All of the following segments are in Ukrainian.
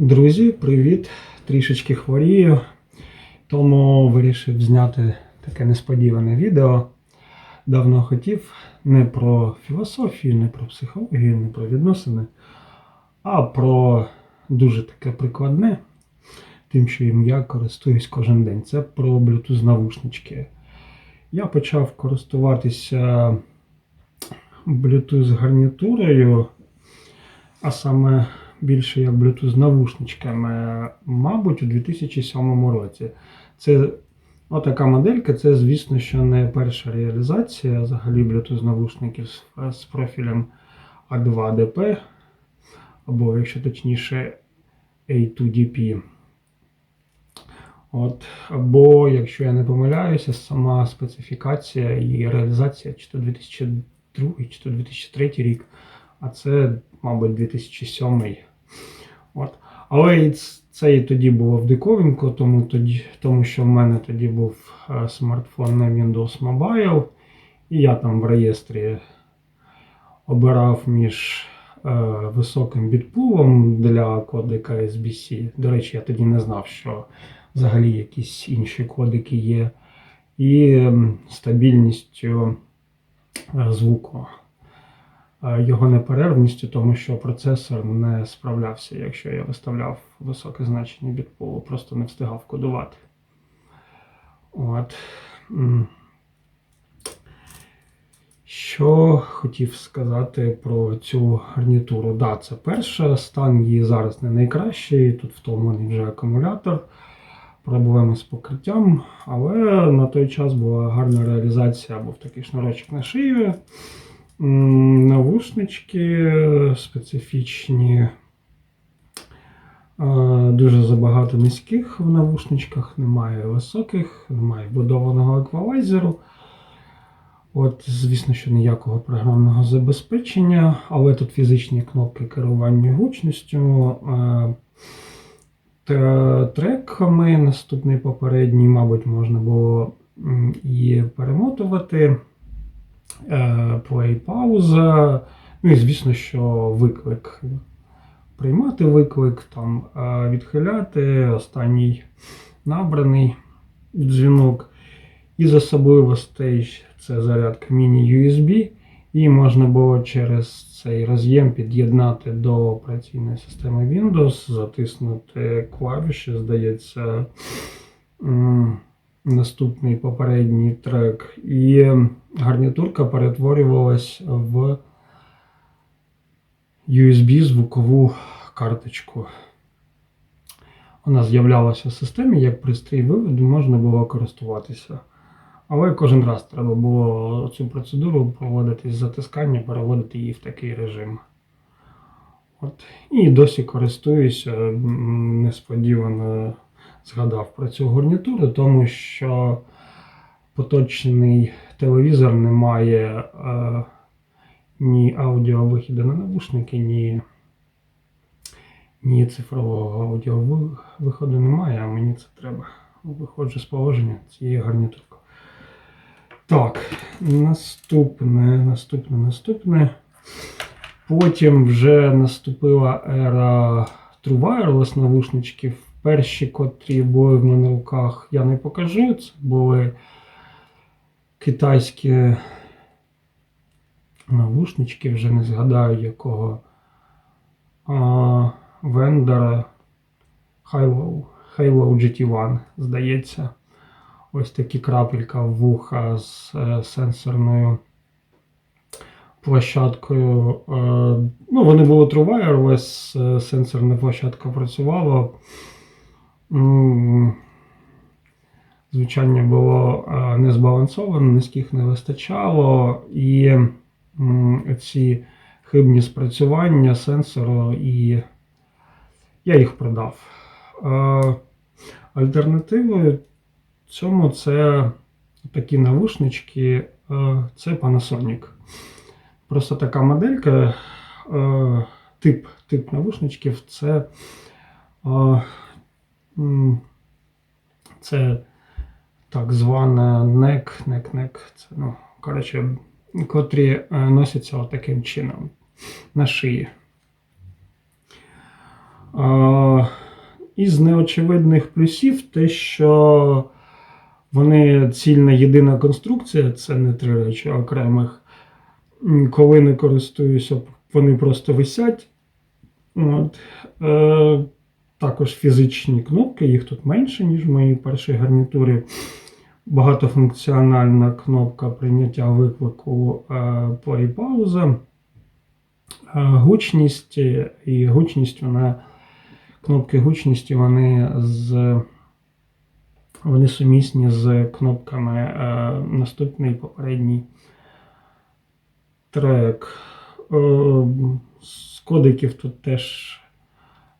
Друзі, привіт! Трішечки хворію, тому вирішив зняти таке несподіване відео. Давно хотів не про філософію, не про психологію, не про відносини, а про дуже таке прикладне, тим, що їм я користуюсь кожен день. Це про Bluetooth навушнички. Я почав користуватися Bluetooth гарнітурою, а саме більше як Bluetooth навушничками, мабуть, у 2007 році. Це отака моделька, це, звісно, що не перша реалізація взагалі Bluetooth навушників з, з профілем A2DP, або, якщо точніше, A2DP. От, або, якщо я не помиляюся, сама специфікація і реалізація чи то 2002, чи то 2003 рік, а це, мабуть, 2007. От. Але це і тоді було в диковинку, тому, тоді, тому що в мене тоді був е, смартфон на Windows Mobile, і я там в реєстрі обирав між е, високим бітпулом для кодека SBC. До речі, я тоді не знав, що взагалі якісь інші кодики є, і стабільністю е, звуку. Е, Його неперервністю, тому що процесор не справлявся, якщо я виставляв високе значення бітпулу, просто не встигав кодувати. От. Що хотів сказати про цю гарнітуру? Да, це перше, стан її зараз не найкращий. Тут втомлений вже акумулятор, проблеми з покриттям, але на той час була гарна реалізація, був такий шнурочок на шиї. Навушнички специфічні. Дуже забагато низьких в навушничках, немає високих, немає вбудованого еквалайзеру. От, звісно, що ніякого програмного забезпечення, але тут фізичні кнопки керування гучністю. Треками наступний попередній, мабуть, можна було і перемотувати. Е, Плей пауза. Ну і звісно, що виклик. Приймати виклик, там, е, відхиляти останній набраний дзвінок. Із особливостей це зарядка міні-USB, і можна було через цей роз'єм під'єднати до операційної системи Windows, затиснути клавіші, здається, наступний попередній трек. І гарнітурка перетворювалась в USB звукову карточку. Вона з'являлася в системі як пристрій виводу, можна було користуватися. Але кожен раз треба було цю процедуру проводити з затискання, переводити її в такий режим. От. І досі користуюся, несподівано згадав про цю гарнітуру, тому що поточний телевізор не має е, ні аудіовихіду на навушники, ні, ні цифрового аудіовиходу немає, а мені це треба. Виходжу з положення цієї гарнітурки. Так, наступне, наступне, наступне. Потім вже наступила ера True Wireless навушничків. Перші, котрі були в мене в руках, я не покажу. Це були китайські навушнички, вже не згадаю якого а, вендора Hilo, Hilo GT1, здається. Ось такі крапелька вуха з е, сенсорною площадкою. Е, ну, вони були True Wireless, е, сенсорна площадка працювала. М, Звучання було е, не збалансоване, низьких не вистачало, і ці хибні спрацювання сенсору, і я їх продав. Е, Альтернативою цьому це такі навушнички, е, це Panasonic. Просто така моделька, тип, тип навушничків це, це так звана NEC, NEC, NEC, це, ну, коротше, котрі е, носяться отаким чином на шиї. Е, Із неочевидних плюсів те, що вони цільна єдина конструкція, це не три речі окремих. Коли не користуюся, вони просто висять. От. Також фізичні кнопки, їх тут менше, ніж в моїй першій гарнітурі. Багатофункціональна кнопка прийняття виклику е, play пауза. Е, Гучність і гучність вона. Кнопки гучності вони з вони сумісні з кнопками е, наступний попередній трек. З кодиків тут теж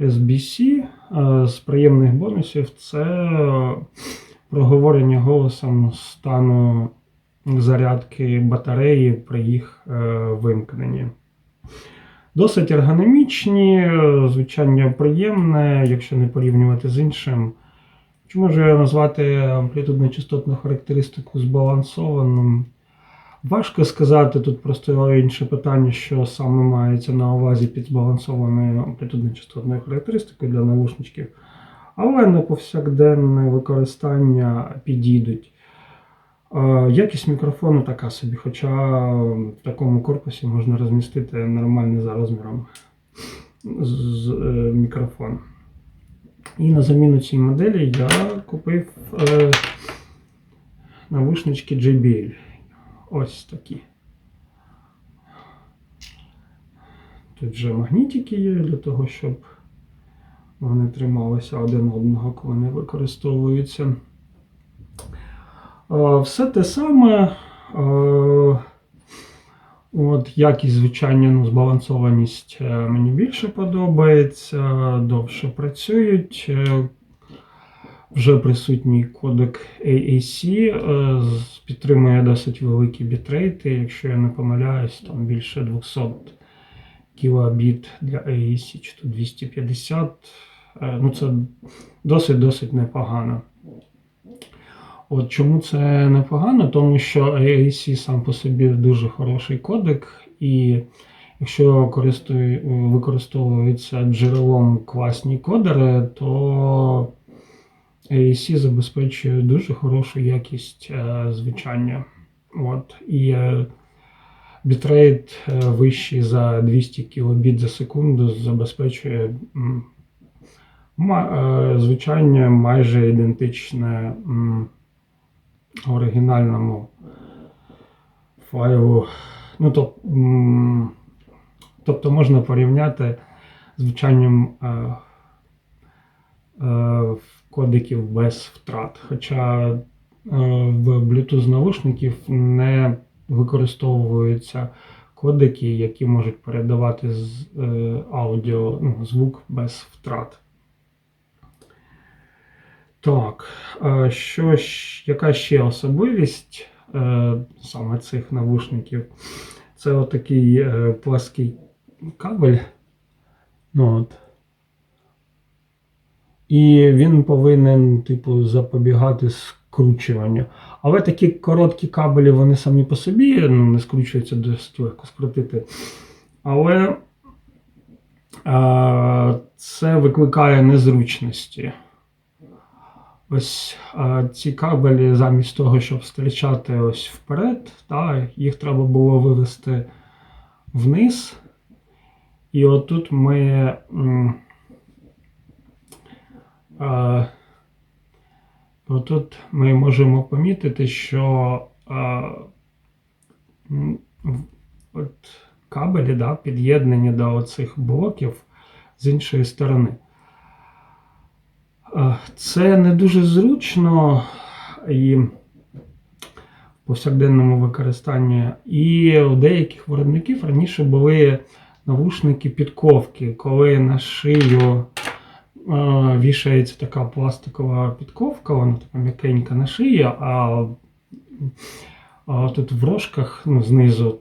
SBC. Е, з приємних бонусів це проговорення голосом стану зарядки батареї при їх е, вимкненні. Досить ергономічні, звучання приємне, якщо не порівнювати з іншим. Чи можу я назвати амплітудно-частотну характеристику збалансованим? Важко сказати, тут просто інше питання, що саме мається на увазі під збалансованою амплітудно-частотною характеристикою для навушничків. Але на повсякденне використання підійдуть. Е, Якість мікрофону така собі, хоча в такому корпусі можна розмістити нормальний за розміром з- е, мікрофон. І на заміну цій моделі я купив е, навушнички JBL. Ось такі. Тут вже магнітики є для того, щоб вони трималися один одного, коли не використовуються. Е, Все те саме. Е, От якість звучання, ну, збалансованість е, мені більше подобається, довше працюють. Вже присутній кодек AAC, е, підтримує досить великі бітрейти. Якщо я не помиляюсь, там більше 200 кілобіт для AAC, чи то 250. Е, Ну, це досить-досить непогано. От чому це непогано? Тому що AAC сам по собі дуже хороший кодек, і якщо використовується джерелом класні кодери, то AAC забезпечує дуже хорошу якість е, звучання. От, і е, бітрейт е, вищий за 200 кбіт за секунду забезпечує звучання майже ідентичне. оригінальному файлу. Ну, тоб, тобто можна порівняти звучанням кодиків без втрат. Хоча е, в Bluetooth навушників не використовуються кодики, які можуть передавати з, е, аудіо, ну, звук без втрат. Так, що, яка ще особливість е, саме цих навушників? Це отакий плаский кабель. Ну, от. І він повинен, типу, запобігати скручуванню. Але такі короткі кабелі, вони самі по собі ну, не скручуються досить легко скрутити. Але е, це викликає незручності. Ось а, ці кабелі, замість того, щоб стрічати ось вперед, та, їх треба було вивести вниз. І отут ми. М, а, отут ми можемо помітити, що от кабелі да, під'єднані до оцих блоків з іншої сторони. Це не дуже зручно і в повсякденному використанні. І у деяких виробників раніше були навушники підковки, коли на шию вішається така пластикова підковка, вона така м'якенька на шиї, а, а тут в рожках, ну, знизу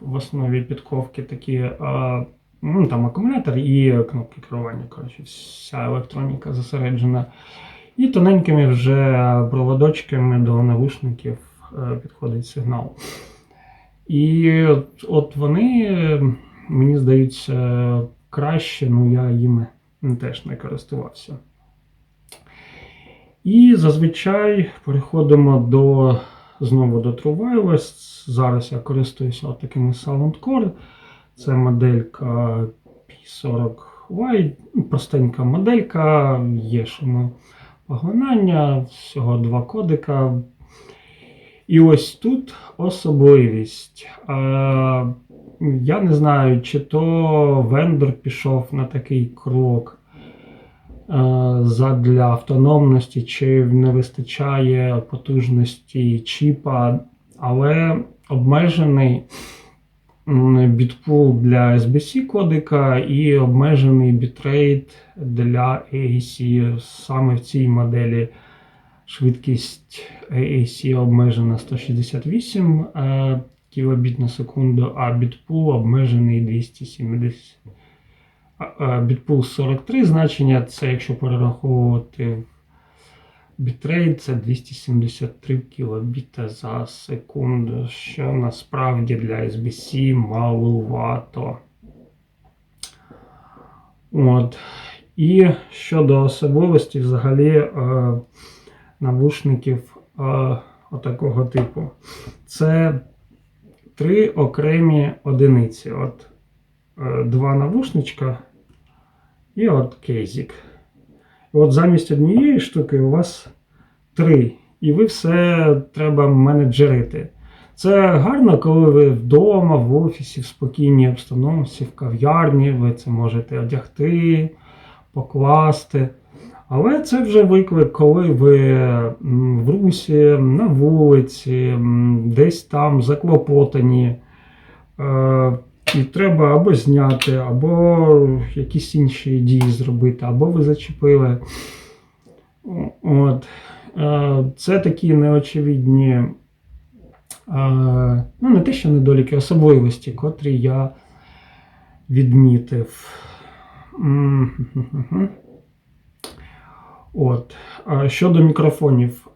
в основі підковки такі. е, Ну, там акумулятор і кнопки керування. Коротше, вся електроніка зосереджена. І тоненькими вже проводочками до навушників е, підходить сигнал. І от, от вони, е, мені здаються, краще, ну я їми теж не користувався. І зазвичай переходимо до знову до True. Зараз я користуюся такими Soundcore. Це моделька P40Y, ну, простенька моделька, є шумо поглинання, всього два кодика. І ось тут особливість. Я не знаю, чи то вендор пішов на такий крок е, задля автономності, чи не вистачає потужності чіпа, але обмежений бітпул для SBC кодика і обмежений бітрейт для AAC саме в цій моделі. Швидкість AAC обмежена 168 кбіт на секунду, а бітпул обмежений 270. А, а, Бітпул 43 значення, це якщо перераховувати бітрейт, це 273 кбіта за секунду, що насправді для SBC малувато. От. І щодо особливості взагалі е, навушників е, отакого типу. Це три окремі одиниці. От е, два навушничка і от кейзик. От замість однієї штуки у вас три. І ви все треба менеджерити. Це гарно, коли ви вдома, в офісі, в спокійній обстановці, в кав'ярні, ви це можете одягти, покласти. Але це вже виклик, коли ви в русі, на вулиці, десь там заклопотані. Е, і треба або зняти, або якісь інші дії зробити, або ви зачепили. От. Е, Це такі неочевидні, е, ну не те, що недоліки, особливості, котрі я відмітив. От. Щодо мікрофонів,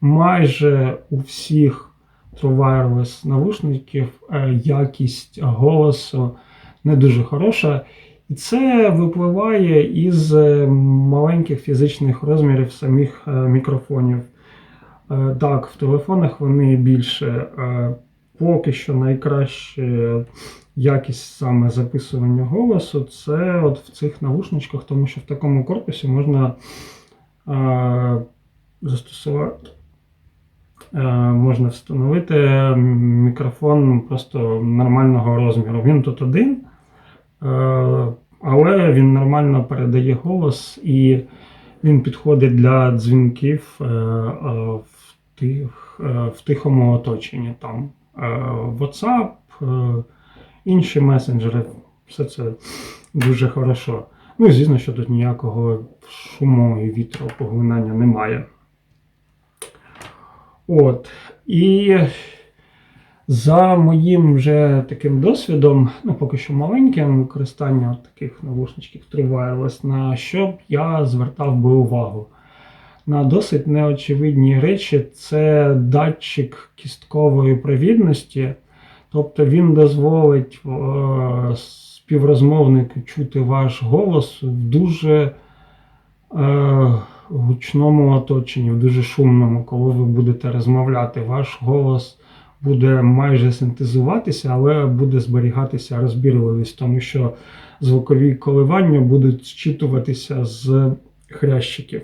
майже у всіх True Wireless навушників е, якість голосу не дуже хороша. І це випливає із е, маленьких фізичних розмірів самих е, мікрофонів. Так, в телефонах вони більше. Поки що найкраще якість саме записування голосу це от в цих навушничках, тому що в такому корпусі можна е, застосувати, е, можна встановити мікрофон просто нормального розміру. Він тут один, е, але він нормально передає голос і він підходить для дзвінків е, в, тих, в тихому оточенні. Там WhatsApp, інші месенджери, все це дуже хорошо. Ну і звісно, що тут ніякого шуму і вітру поглинання немає. От. І за моїм вже таким досвідом, ну поки що маленьким, використання таких навушничків Wireless, на що б я звертав би увагу. На досить неочевидні речі це датчик кісткової провідності. Тобто він дозволить е, співрозмовнику чути ваш голос в дуже е, гучному оточенні, в дуже шумному, коли ви будете розмовляти. Ваш голос буде майже синтезуватися, але буде зберігатися розбірливість, тому що звукові коливання будуть зчитуватися з хрящиків,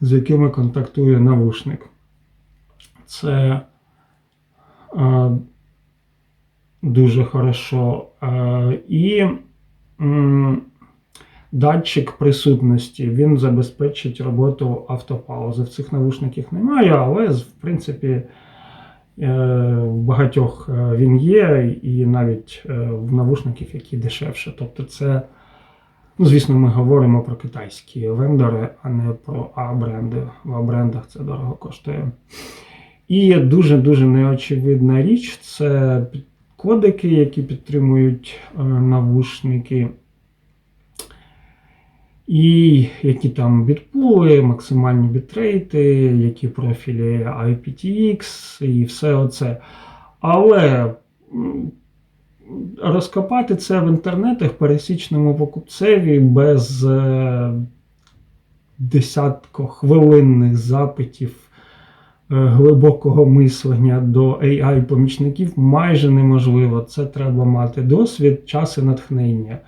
з якими контактує навушник. Це е, дуже хорошо. Е, І датчик присутності він забезпечить роботу автопаузи. В цих навушниках немає, але в принципі е, в багатьох е, він є, і навіть в навушниках, які дешевше. Тобто, це, ну, звісно, ми говоримо про китайські вендори, а не про А-бренди. В А-брендах це дорого коштує. І дуже-дуже неочевидна річ це кодики, які підтримують е, навушники. І які там бітпули, максимальні бітрейти, які профілі IPTX і все оце. Але розкопати це в інтернетах пересічному покупцеві без е, десяткохвилинних запитів е, глибокого мислення до AI-помічників майже неможливо. Це треба мати досвід, час і натхнення.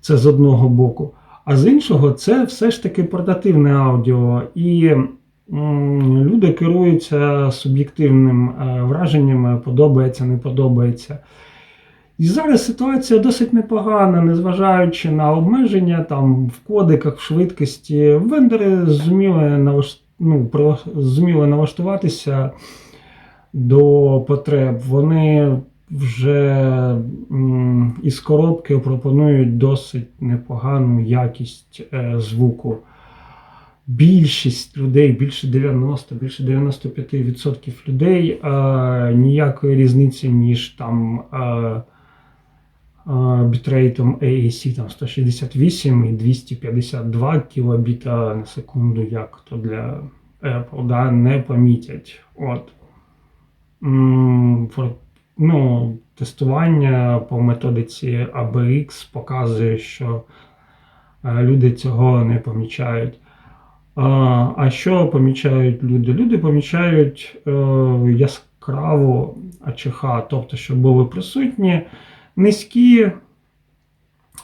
Це з одного боку. А з іншого, це все ж таки портативне аудіо. І люди керуються суб'єктивним е, враженнями, подобається, не подобається. І зараз ситуація досить непогана, незважаючи на обмеження там в кодиках, в швидкості. Вендори зуміли налаш... ну, зуміли налаштуватися до потреб. Вони вже із коробки пропонують досить непогану якість е, звуку. Більшість людей, більше 90, більше 95% людей е, ніякої різниці між там. Е, бітрейтом AAC там 168 і 252 кілобіта на секунду, як то для Apple, да, не помітять. От. Ну, тестування по методиці ABX показує, що е, люди цього не помічають. А, що помічають люди? Люди помічають е, яскраву АЧХ, тобто, щоб були присутні низькі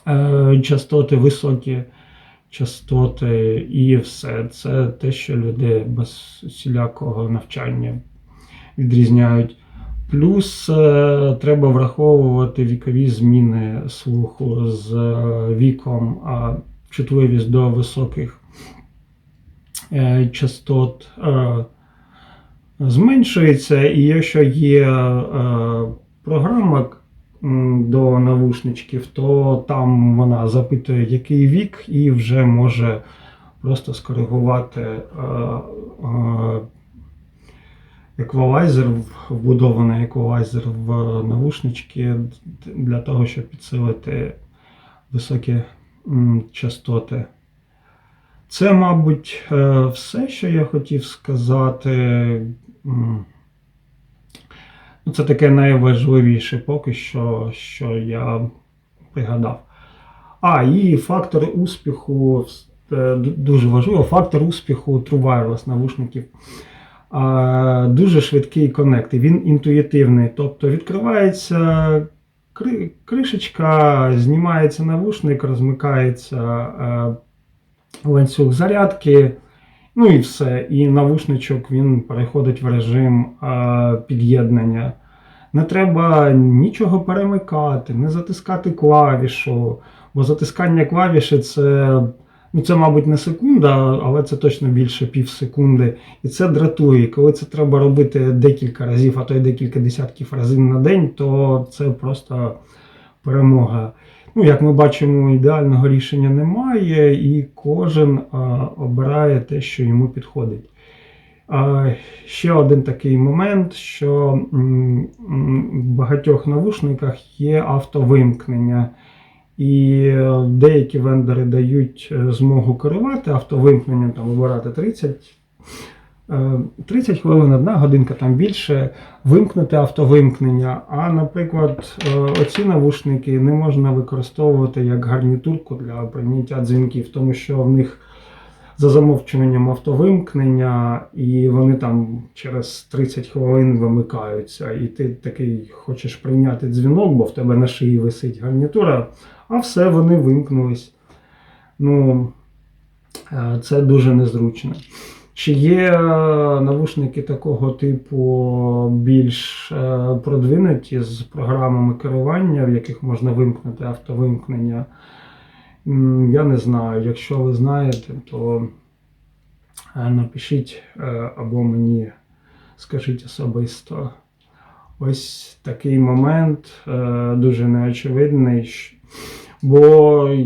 е, частоти, високі частоти і все. Це те, що люди без всілякого навчання відрізняють. Плюс е, треба враховувати вікові зміни слуху з е, віком, а чутливість до високих е, частот е, зменшується, і якщо є е, програма до навушничків, то там вона запитує, який вік, і вже може просто скоригувати е, е, еквалайзер, вбудований еквалайзер в навушнички для того, щоб підсилити високі частоти. Це, мабуть, е, все, що я хотів сказати. Ну, Це таке найважливіше поки що, що я пригадав. А, і фактор успіху е, дуже важливо, фактор успіху True Wireless навушників. Дуже швидкий коннект, він інтуїтивний. Тобто відкривається кришечка, знімається навушник, розмикається е, ланцюг зарядки. Ну і все. І навушничок він переходить в режим е, під'єднання. Не треба нічого перемикати, не затискати клавішу, бо затискання клавіші це, ну це, мабуть, не секунда, але це точно більше пів секунди. І це дратує. Коли це треба робити декілька разів, а то й декілька десятків разів на день, то це просто перемога. Ну, як ми бачимо, ідеального рішення немає, і кожен обирає те, що йому підходить. Ще один такий момент, що в багатьох навушниках є автовимкнення, і е, деякі вендори дають е, змогу керувати автовимкненням, там вибирати 30. Е, 30 хвилин, одна годинка, там більше, вимкнути автовимкнення. А, наприклад, е, оці навушники не можна використовувати як гарнітурку для прийняття дзвінків, тому що в них за замовчуванням автовимкнення, і вони там через 30 хвилин вимикаються. І ти такий хочеш прийняти дзвінок, бо в тебе на шиї висить гарнітура, а все вони вимкнулись. Ну, е, це дуже незручно. Чи є е, навушники такого типу більш е, продвинуті з програмами керування, в яких можна вимкнути автовимкнення? Я не знаю. Якщо ви знаєте, то е, напишіть е, або мені скажіть особисто. Ось такий момент е, дуже неочевидний. Бо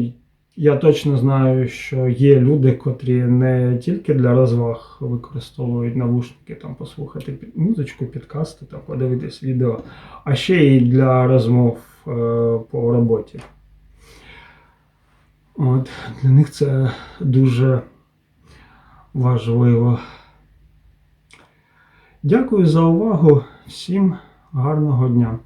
я точно знаю, що є люди, котрі не тільки для розваг використовують навушники, там послухати музичку, підкасти, там подивитись відео, а ще й для розмов е, по роботі. От, для них це дуже важливо. Дякую за увагу. Всім гарного дня.